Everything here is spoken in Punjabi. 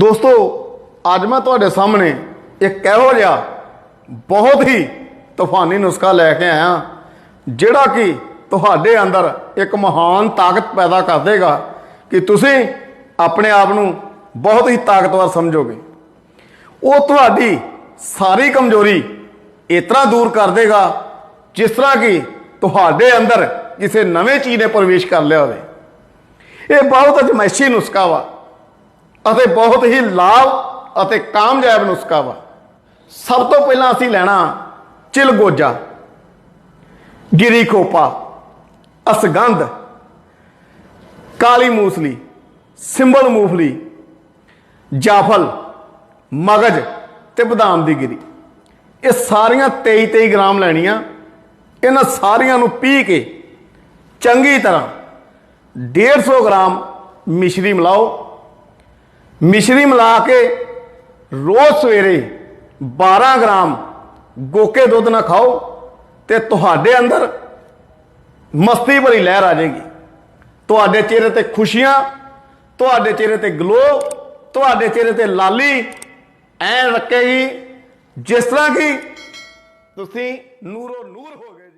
ਦੋਸਤੋ, ਅੱਜ ਮੈਂ ਤੁਹਾਡੇ ਸਾਹਮਣੇ ਇੱਕ ਇਹੋ ਜਿਹਾ ਬਹੁਤ ਹੀ ਤੂਫਾਨੀ ਨੁਸਖਾ ਲੈ ਕੇ ਆਇਆ, ਜਿਹੜਾ ਕਿ ਤੁਹਾਡੇ ਅੰਦਰ ਇੱਕ ਮਹਾਨ ਤਾਕਤ ਪੈਦਾ ਕਰ ਦੇਗਾ ਕਿ ਤੁਸੀਂ ਆਪਣੇ ਆਪ ਨੂੰ ਬਹੁਤ ਹੀ ਤਾਕਤਵਰ ਸਮਝੋਗੇ। ਉਹ ਤੁਹਾਡੀ ਸਾਰੀ ਕਮਜ਼ੋਰੀ ਇਸ ਤਰ੍ਹਾਂ ਦੂਰ ਕਰ ਦੇਗਾ, ਜਿਸ ਤਰ੍ਹਾਂ ਕਿ ਤੁਹਾਡੇ ਅੰਦਰ ਕਿਸੇ ਨਵੇਂ ਚੀਜ਼ ਨੇ ਪ੍ਰਵੇਸ਼ ਕਰ ਲਿਆ ਹੋਵੇ। ਇਹ ਬਹੁਤ ਅਜਮਾਇਸ਼ੀ ਨੁਸਖਾ ਵਾ। ਅਤੇ ਬਹੁਤ ਹੀ ਲਾਭ ਅਤੇ ਕਾਮਯਾਬ ਨੁਸਖਾ ਵਾ ਸਭ ਤੋਂ ਪਹਿਲਾਂ ਅਸੀਂ ਲੈਣਾ ਚਿਲਗੋਜਾ, ਗਿਰੀ ਖੋਪਾ, ਅਸਗੰਧ, ਕਾਲੀ ਮੂਸਲੀ, ਸਿੰਬਲ ਮੂਫਲੀ, ਜਾਫਲ, ਮਗਜ ਤੇ ਬਦਾਮ ਦੀ ਗਿਰੀ। ਇਹ ਸਾਰੀਆਂ 23 23 ਗ੍ਰਾਮ ਲੈਣੀਆਂ। ਇਹਨਾਂ ਸਾਰੀਆਂ ਨੂੰ ਪੀ ਕੇ ਚੰਗੀ ਤਰ੍ਹਾਂ 150 ਗ੍ਰਾਮ ਮਿਸ਼ਰੀ ਮਿਲਾਓ। ਮਿਸ਼ਰੀ ਮਿਲਾ ਕੇ ਰੋਜ਼ ਸਵੇਰੇ 12 ਗ੍ਰਾਮ ਗੋਕੇ ਦੁੱਧ ਨਾ ਖਾਓ ਤੇ ਤੁਹਾਡੇ ਅੰਦਰ ਮਸਤੀ ਭਰੀ ਲਹਿਰ ਆ ਜਾਏਗੀ। ਤੁਹਾਡੇ ਚਿਹਰੇ ਤੇ ਖੁਸ਼ੀਆਂ, ਤੁਹਾਡੇ ਚਿਹਰੇ ਤੇ ਗਲੋ, ਤੁਹਾਡੇ ਚਿਹਰੇ ਤੇ ਲਾਲੀ ਐ ਰੱਖੇਗੀ, ਜਿਸ ਤਰ੍ਹਾਂ ਕਿ ਤੁਸੀਂ ਨੂਰੋ ਨੂਰ ਹੋ ਗਏ